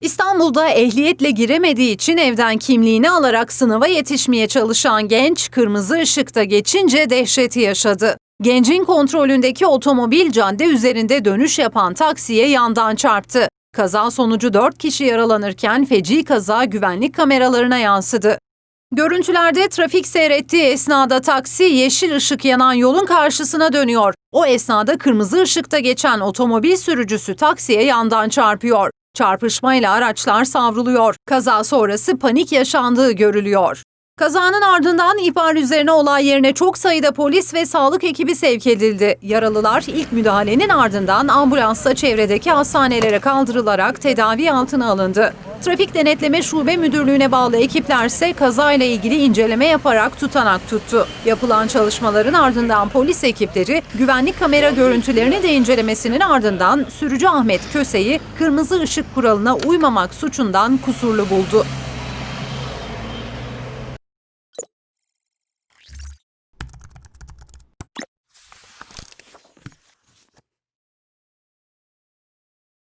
İstanbul'da ehliyetle giremediği için evden kimliğini alarak sınava yetişmeye çalışan genç kırmızı ışıkta geçince dehşeti yaşadı. Gencin kontrolündeki otomobil cadde üzerinde dönüş yapan taksiye yandan çarptı. Kaza sonucu 4 kişi yaralanırken feci kaza güvenlik kameralarına yansıdı. Görüntülerde trafik seyrettiği esnada taksi yeşil ışık yanan yolun karşısına dönüyor. O esnada kırmızı ışıkta geçen otomobil sürücüsü taksiye yandan çarpıyor. Çarpışmayla araçlar savruluyor. Kaza sonrası panik yaşandığı görülüyor. Kazanın ardından ihbar üzerine olay yerine çok sayıda polis ve sağlık ekibi sevk edildi. Yaralılar ilk müdahalenin ardından ambulansla çevredeki hastanelere kaldırılarak tedavi altına alındı. Trafik Denetleme Şube Müdürlüğü'ne bağlı ekipler ise kazayla ilgili inceleme yaparak tutanak tuttu. Yapılan çalışmaların ardından polis ekipleri güvenlik kamera görüntülerini de incelemesinin ardından sürücü Ahmet Köse'yi kırmızı ışık kuralına uymamak suçundan kusurlu buldu.